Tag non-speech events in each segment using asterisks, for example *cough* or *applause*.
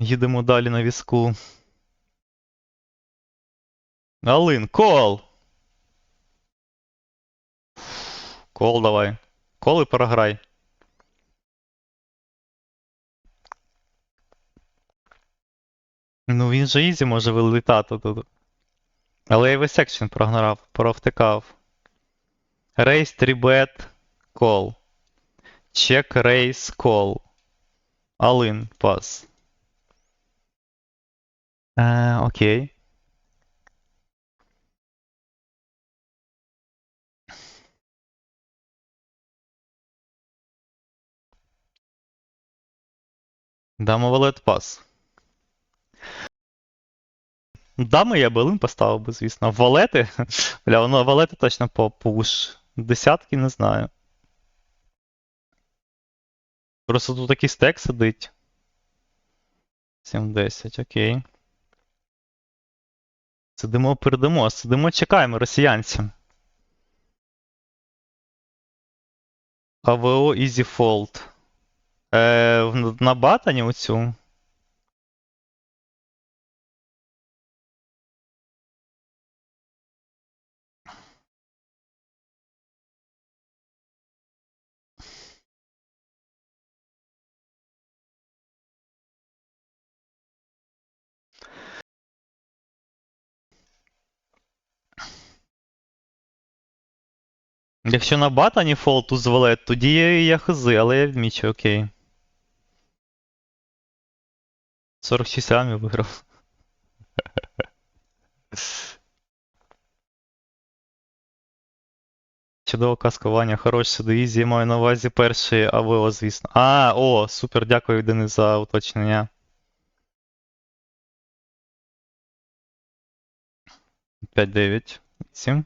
Їдемо далі на візку. Алин, кол! Кол давай. Кол і програй. Ну він же ізі може вилітати тут. Але я весь секшн програв, провтикав. Рейс, трібет, кол. Чек, рейс, кол. Алин, пас. Е, окей. Дамо валет пас. Дами я Белин поставив би, звісно. Валети? *laughs* Бля, воно валети точно по пуш. Десятки не знаю. Просто тут такий стек сидить. 7-10, окей. Сидимо, передамо, сидимо, чекаємо росіянцям. АВО Fold. Е, на батані оцю. Якщо на батані фолд узвалет, тоді я, хз, але я відмічу, окей. 46 рамів виграв. *laughs* Чудово каскування, хорош сюди ізі, маю на увазі перший АВО, звісно. А, о, супер, дякую, Денис, за уточнення. П'ять дев'ять. Сім.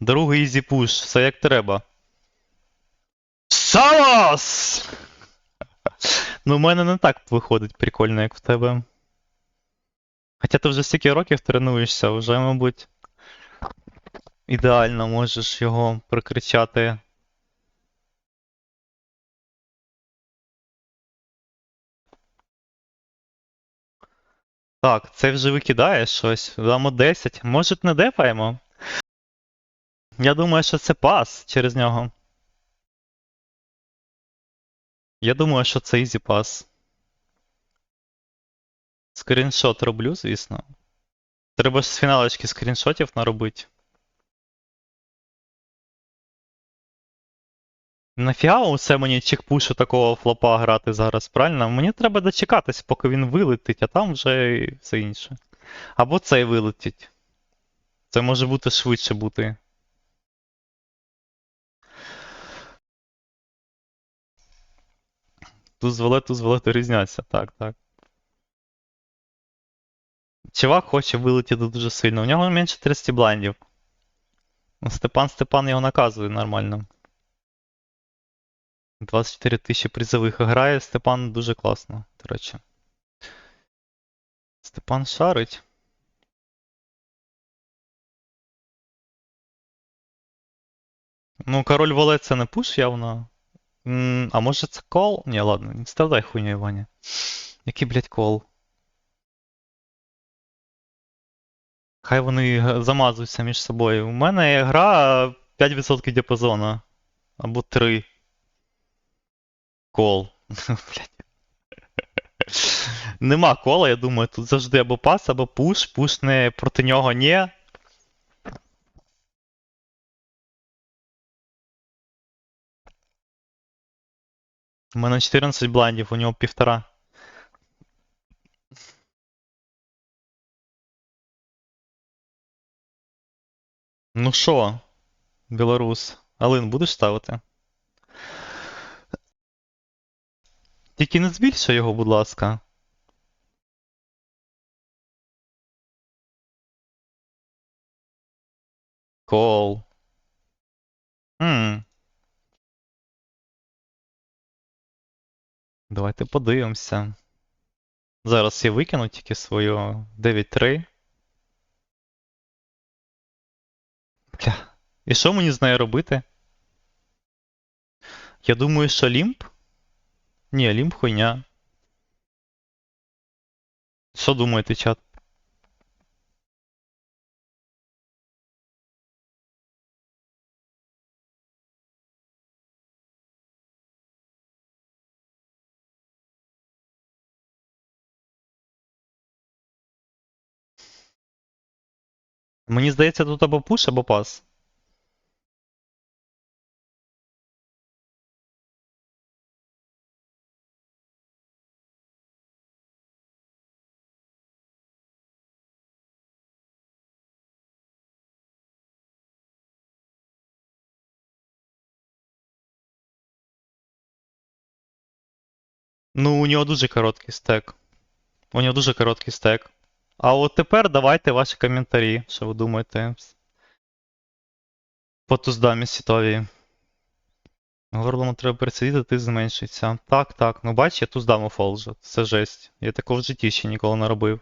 Другий ізі пуш, все як треба. Салас! Ну, в мене не так виходить прикольно, як в тебе. Хоча ти вже стільки років тренуєшся, вже, мабуть, ідеально можеш його прикричати. Так, це вже викидає щось. Дамо 10. Може не дефаємо? Я думаю, що це пас через нього. Я думаю, що це ізі пас. Скріншот роблю, звісно. Треба ж з фіналочки скріншотів наробити. Нафіга усе мені чекпушу такого флопа грати зараз, правильно? Мені треба дочекатись, поки він вилетить, а там вже все інше. Або цей вилетить. Це може бути швидше бути. Туз валет, туз валет різняться. Так, так. Чувак хоче вилетіти дуже сильно. У нього менше 30 блайндів. Ну, Степан Степан його наказує нормально. 24 тисячі призових грає. Степан дуже класно, до речі. Степан шарить. Ну, король валет це не пуш явно. А може це кол? Ні, ладно, не ставай хуйню, Івані. Який, блядь, кол? Хай вони замазуються між собою. У мене гра 5% діапазону. Або 3. Кол. *laughs* Нема кола, я думаю, тут завжди або пас, або пуш. Пуш не проти нього ні. У мене 14 блайндів, у нього півтора. Ну що, білорус, Алин, будеш ставити? Тільки не збільшуй його, будь ласка. Кол. Хм. Давайте подивимося. Зараз я викину тільки свою 9-3. Бля. І що мені з нею робити? Я думаю, що лімп? Ні, лімп хуйня. Що думаєте, чат? Мені здається, тут або пуш, або пас. Ну, у нього дуже короткий стек. У нього дуже короткий стек. А от тепер давайте ваші коментарі, що ви думаєте. По туздамі світовій. Горлому треба пересидіти, ти зменшиться. Так, так. Ну бач, я туздаму фолжу. Це жесть. Я такого в житті ще ніколи не робив.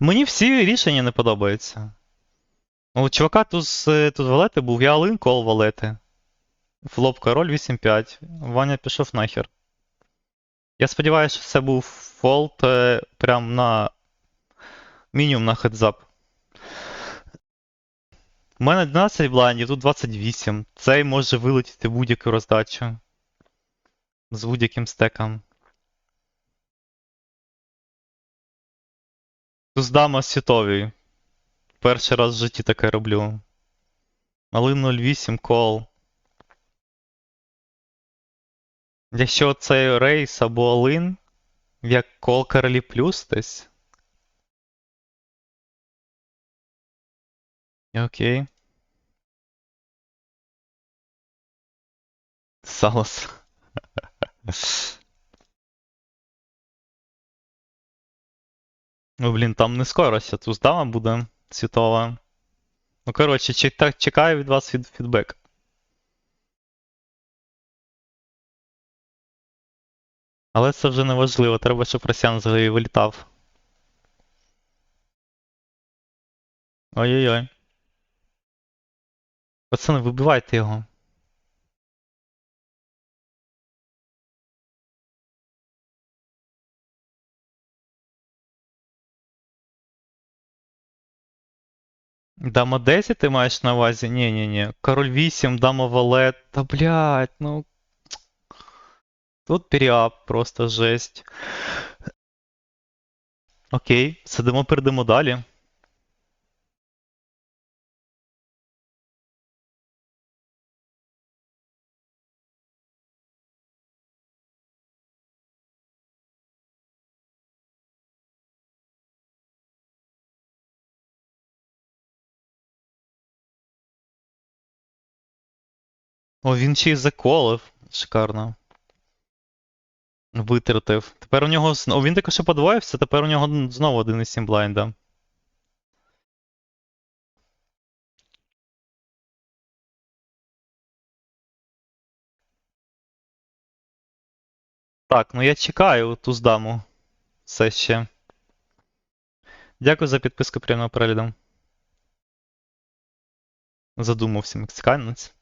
Мені всі рішення не подобаються. У чувака туз, тут валети був, я алин кол валети. Флоп король 8-5. Ваня пішов нахер. Я сподіваюся, що це був фолт е, прям на мінімум на хедзап. У мене 12 блайндів, тут 28. Цей може вилетіти будь-яку роздачу. З будь-яким стеком. Туздама світовий. Перший раз в житті таке роблю. Малин 08 кол. Якщо це рейс або Алин, як кол королі плюс десь. Окей. Салас. Ну, блін, там не скоро ще туздама буде світова. Ну, коротше, чек- так, чекаю від вас фід- фідбек. Але це вже не важливо, треба, щоб Росян взагалі вилітав. Ой-ой-ой. Пацани, вибивайте його. Дама 10 ти маєш на увазі? Ні, ні, ні. Король 8, дама валет. Та блядь, ну. Тут переап, просто жесть. Окей, сидимо, перейдемо далі. О, він ще й заколив. Шикарно. Витратив. Тепер у нього. О, він також подвоївся, тепер у нього знову 1,7 блайнда. Так, ну я чекаю ту здаму. Все ще. Дякую за підписку приємного перегляду. Задумався мексиканець.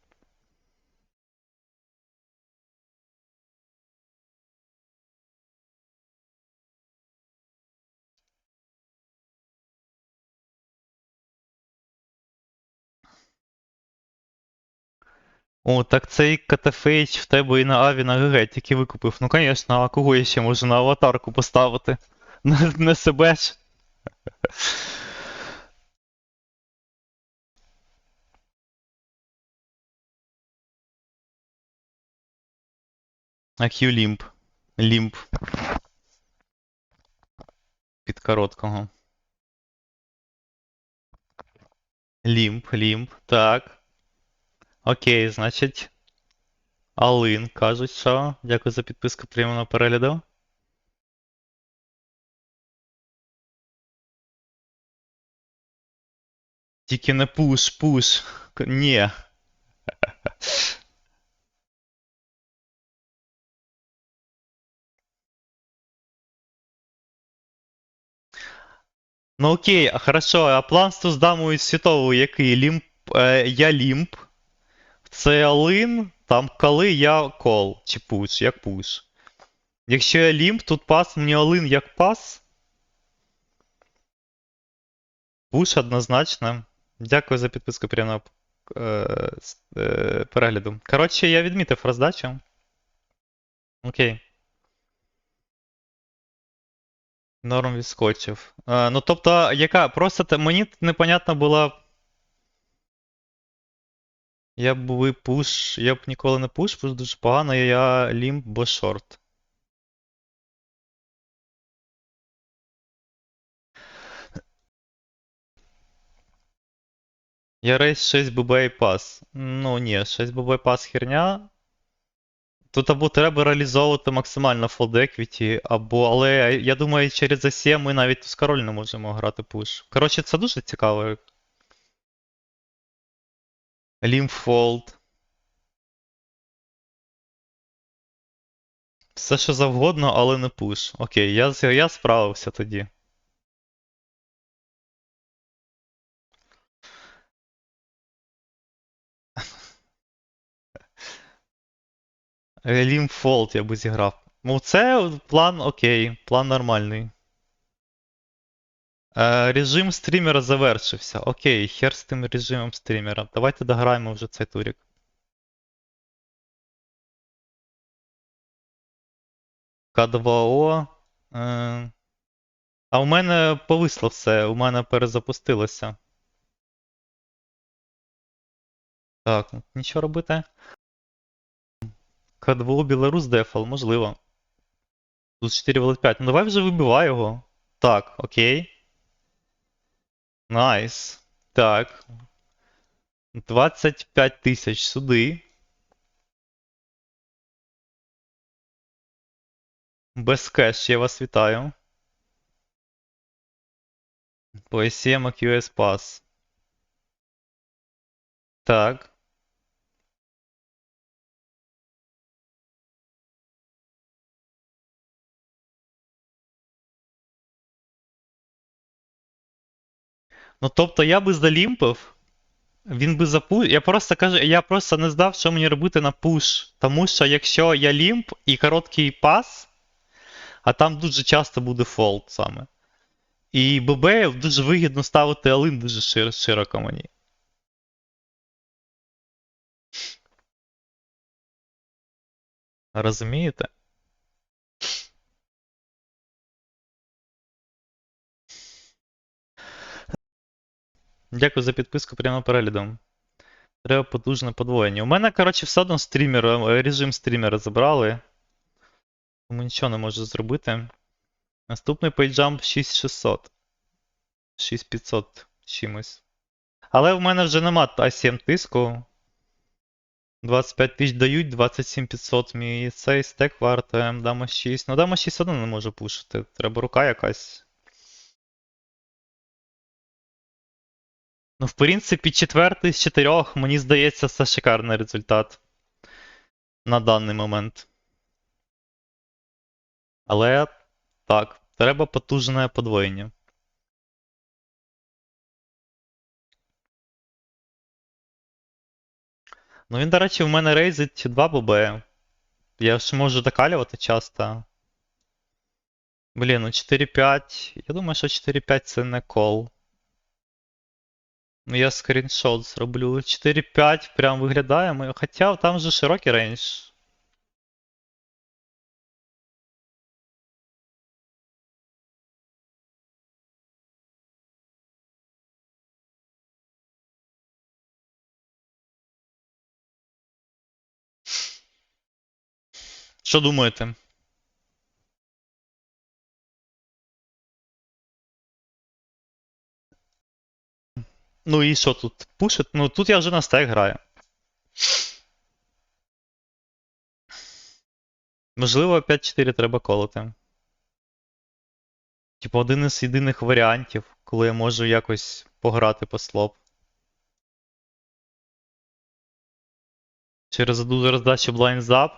О, так цей КТФХ в тебе і на Аві на ГГ тільки викупив. Ну, звісно, а кого я ще можу на аватарку поставити? *laughs* Не, не себе ж. Q лімп. Лімп. Під короткого. Лімп, лімп. Так. Окей, значить. Алин кажуть, що. Дякую за підписку приємного перегляду. Тільки не пуш, пуш. Ні. Ну окей, хорошо, а план з Туздамою світовою який? Лімп. Е, я лімп. Це Алин, там коли я кол. Чи пуш, як пуш. Якщо я лімп, тут пас, мені Алин як пас. Пуш однозначно. Дякую за підписку приємного е, е, перегляду. Коротше, я відмітив роздачу. Окей. Норм відскочив. Е, ну, тобто, яка? Просто мені непонятно було. Я б ви пуш. Я б ніколи не пуш, пуш дуже погано, я лімб, бо шорт. Я рейс 6 ББ і пас. Ну ні, 6 ББ і пас херня. Тут або треба реалізовувати максимально full equity, або. Але я думаю, через АСІ ми навіть з король не можемо грати пуш. Коротше, це дуже цікаво. Лімфолд. Все що завгодно, але не пуш. Окей, я, я справився тоді. Лімфолд я би зіграв. Ну, це план окей, план нормальний. Е, режим стрімера завершився. Окей, хер з тим режимом стрімера. Давайте дограємо вже цей турік. К2О. Е, а у мене повисло все, у мене перезапустилося. Так, нічого робити. К2 Білорус дефал, можливо. Тут 4 в 5. Ну давай вже вибивай його. Так, окей. Найс. Так. 25 тисяч сюди. Без кеш, я вас вітаю. По SCM QS Pass. Так. Ну тобто я би залімпив. Він би запу... Я просто кажу, я просто не знав, що мені робити на пуш. Тому що якщо я лімп і короткий пас, а там дуже часто буде фолд саме. І ББ дуже вигідно ставити алин дуже шир... широко мені. Розумієте? Дякую за підписку прямо переглядом. Треба потужне подвоєння. У мене, коротше, все одно стрімер, е, режим стрімера забрали. Тому нічого не можу зробити. Наступний пейджамп 6600. 6500 чимось. Але в мене вже нема А7 тиску. 25 тисяч дають, 27500 мій цей стек вартує, дама 6. Ну, дама 6 одно не можу пушити. Треба рука якась. Ну, в принципі, четвертий з чотирьох, мені здається, це шикарний результат. На даний момент. Але так, треба потужне подвоєння. Ну він, до речі, в мене рейзить 2 ББ. Я ж можу докалювати часто. Блін, ну 4-5. Я думаю, що 4-5 це не кол. Ну я скріншот зроблю. 4-5 прям виглядає. Хоча там же широкий рейндж. Що думаєте? Ну і що тут? Пушить? Ну тут я вже на стек граю. Можливо, 5-4 треба колоти. Типу, один із єдиних варіантів, коли я можу якось пограти по слоп. Через одну роздачу блайндзап.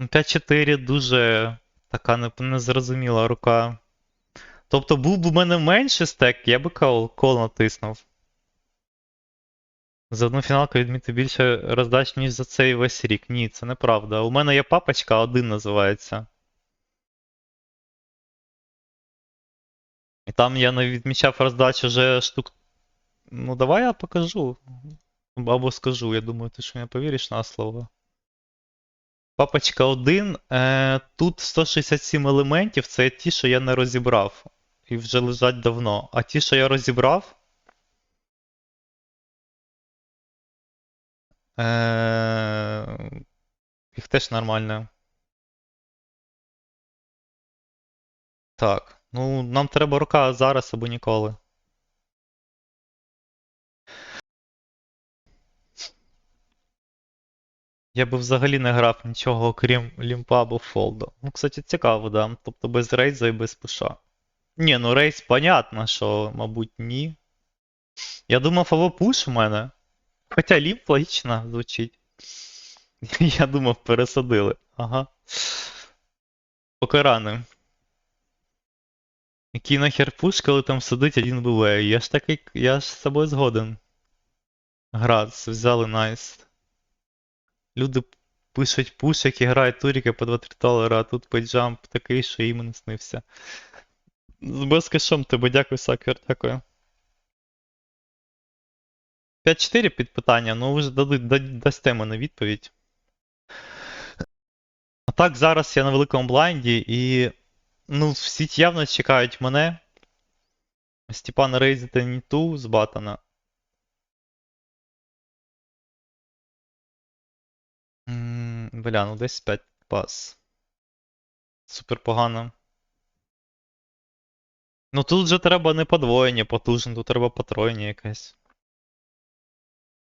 5-4 дуже така незрозуміла рука. Тобто був б у мене менший стек, я би кол, кол натиснув. За одну фіналку відмітив більше роздач, ніж за цей весь рік. Ні, це неправда. У мене є папочка, один називається. І там я не відмічав роздачу вже штук. Ну, давай я покажу. Або скажу, я думаю, ти що не повіриш на слово. Папочка 1. Е, тут 167 елементів, це ті, що я не розібрав. І вже лежать давно. А ті, що я розібрав. Е, їх теж нормально. Так. Ну, нам треба рука зараз або ніколи. Я би взагалі не грав нічого, окрім лімпа або фолду. Ну, кстати, цікаво, да. Тобто без рейза і без пуша. Ні, ну рейз, понятно, що, мабуть, ні. Я думав, або пуш у мене. Хоча лімп логічно звучить. *laughs* Я думав, пересадили. Ага. Покарани. Який нахер пуш, коли там сидить один БВ. Я ж такий. Я ж з собою згоден. Грац, взяли найс. Люди пишуть пуш, які грають туріки по 2-3 долара, а тут пейджамп такий, що їм не снився. З безкешом тебе, дякую, Сакер, дякую. 5-4 під питання, ну ви ж дасте мене відповідь. А так, зараз я на великому блайнді і. Ну, всі явно чекають мене. Степана Рейзіта Ніту з Батана. Бля, ну десь 5 пас. Супер погано. Ну тут же треба не подвоєння потужне, тут треба потроєння якесь.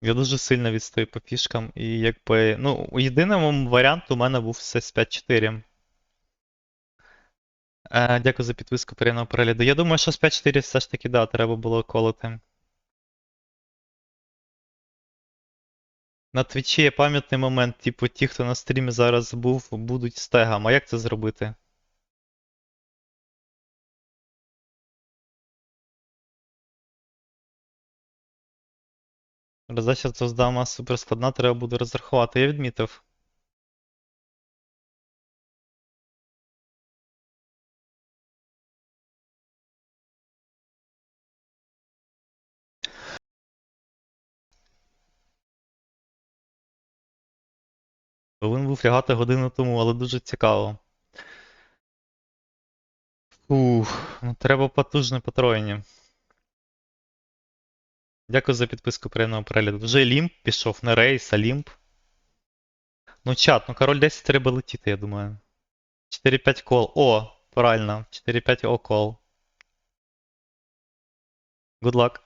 Я дуже сильно відстаю по фішкам, і якби. Ну, єдиним варіант у мене був все з 5-4. Е, дякую за підписку приємного перегляду. Я думаю, що з 5-4 все ж таки, да, треба було колоти. На твічі є пам'ятний момент, типу, ті, хто на стрімі зараз був, будуть стегом. А як це зробити? Роздача з дама супер треба буде розрахувати. Я відмітив. Повинен був лягати годину тому, але дуже цікаво. Ух, ну треба потужне потроєння. Дякую за підписку приємного перегляду. Вже лімп пішов, не рейс, а лімп. Ну чат, ну король 10 треба летіти, я думаю. 4-5 кол. О, правильно. 4-5 о кол. Good luck.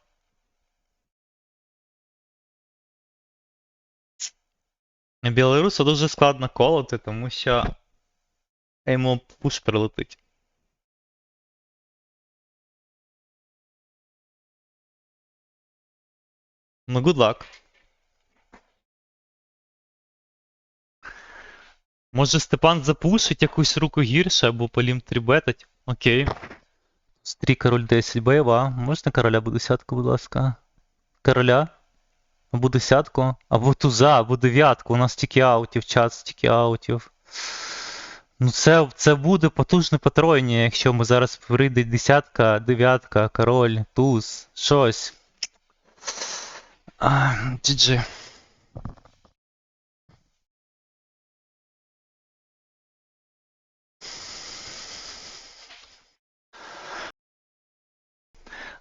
Білорусу дуже складно колоти, тому що йому пуш прилетить. Ну, good luck. Може Степан запушить якусь руку гірше або полім трібетить. Окей. Стрій король 10 бойова. Можна короля або десятку, будь ласка? Короля? Або десятку, або туза, або дев'ятку. У нас тільки аутів, чат стільки аутів. Ну, це, це буде потужне потроєння, якщо ми зараз прийде десятка, дев'ятка, король, туз, щось. А, GG.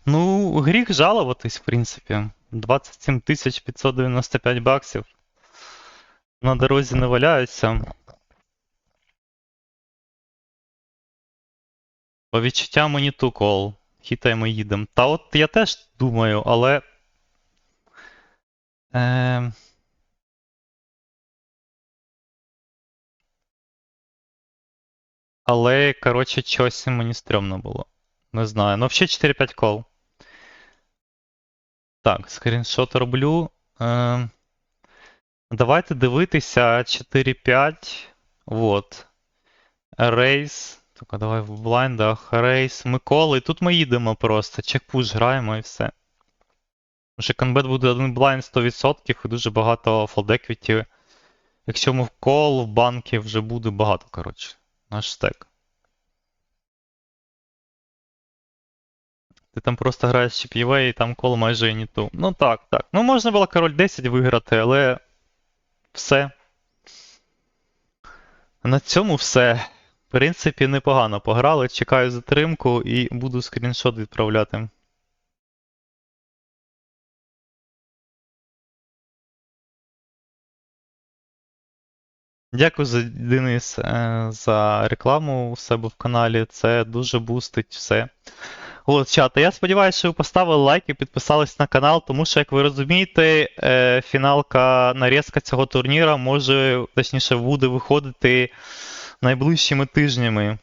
Ну, гріх жалуватись, в принципі. 27 595 баксів. На дорозі не валяються. По відчуттям мені ту кол. Хітаємо їдемо. Та от я теж думаю, але. Е... Але, коротше, щось мені стрьомно було. Не знаю. Ну, взагалі 4-5 кол. Так, скріншот роблю. Е... Давайте дивитися 4-5. Вот. Рейс. Так, давай в блайндах. Рейс. Микола. І тут ми їдемо просто. Чекпуш граємо і все. Тому що конбет буде один блайнд 100% і дуже багато фолдеквітів. Якщо ми в кол, в банки вже буде багато, коротше. Наш стек. Ти там просто граєш CPV і там кол майже і ту. Ну так, так. Ну можна було король 10 виграти, але все. На цьому все. В принципі, непогано пограли. Чекаю затримку і буду скріншот відправляти. Дякую за Денис е, за рекламу у себе в каналі. Це дуже бустить все. От, чат, я сподіваюся, що ви поставили лайк і підписались на канал, тому що, як ви розумієте, е, фіналка нарізка цього турніра може, точніше, буде виходити найближчими тижнями.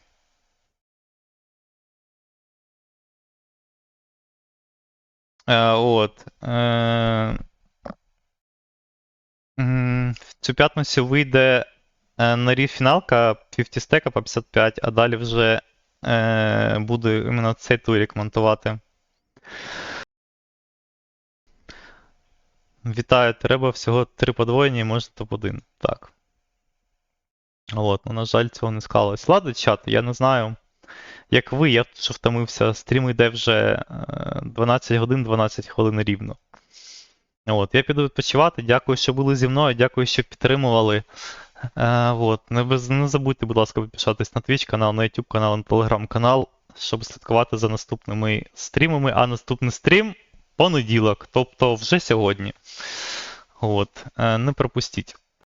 Е, от. В цю п'ятницю вийде е, на рів фіналка 50 стека по 55, а далі вже е, буду іменно цей турік монтувати. Вітаю, треба всього три подвоєння і можна топ-1. Так. От, ну, на жаль, цього не склалось. Ладно, чат, я не знаю. Як ви, я що втомився, стрім йде вже е, 12 годин 12 хвилин рівно. От, я піду відпочивати. Дякую, що були зі мною, дякую, що підтримували. Е, от, не, без, не забудьте, будь ласка, підписатись на Twitch канал, на YouTube канал, на Telegram канал, щоб слідкувати за наступними стрімами. А наступний стрім понеділок, тобто вже сьогодні. От, е, не пропустіть.